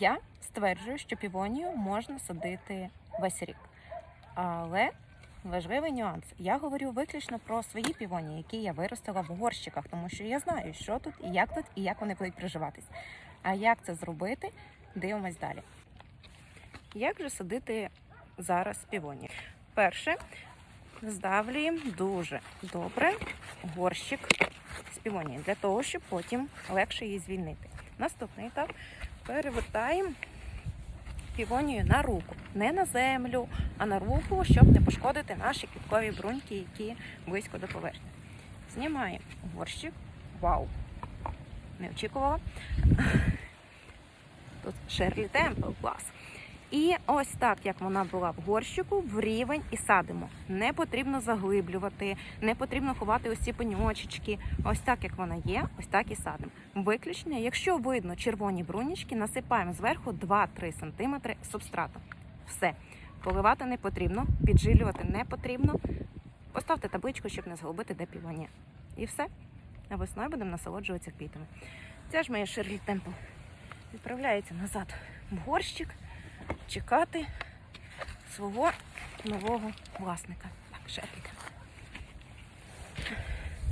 Я стверджую, що півонію можна садити весь рік. Але важливий нюанс. Я говорю виключно про свої півонії, які я виростила в горщиках, тому що я знаю, що тут і як тут, і як вони будуть приживатись. А як це зробити, дивимось далі. Як же садити зараз півонію? Перше, здавлюємо дуже добре горщик з півонії, для того, щоб потім легше її звільнити. Наступний етап перевертаємо півонію на руку, не на землю, а на руку, щоб не пошкодити наші квіткові бруньки, які близько до поверхні. Знімаємо горщик. Вау! Не очікувала. Тут Шерлі Темпл, клас. І ось так, як вона була в горщику, в рівень і садимо. Не потрібно заглиблювати, не потрібно ховати ці пеньочечки. Ось так, як вона є, ось так і садимо. Виключення, якщо видно червоні брунічки, насипаємо зверху 2-3 см субстрату. Все. Поливати не потрібно, піджилювати не потрібно. Поставте табличку, щоб не згубити, де півонія. І все. А весною будемо насолоджуватися квітами. Ця ж моя Шерлі Темпл відправляється назад в горщик чекати свого нового власника. Так, Шерлі.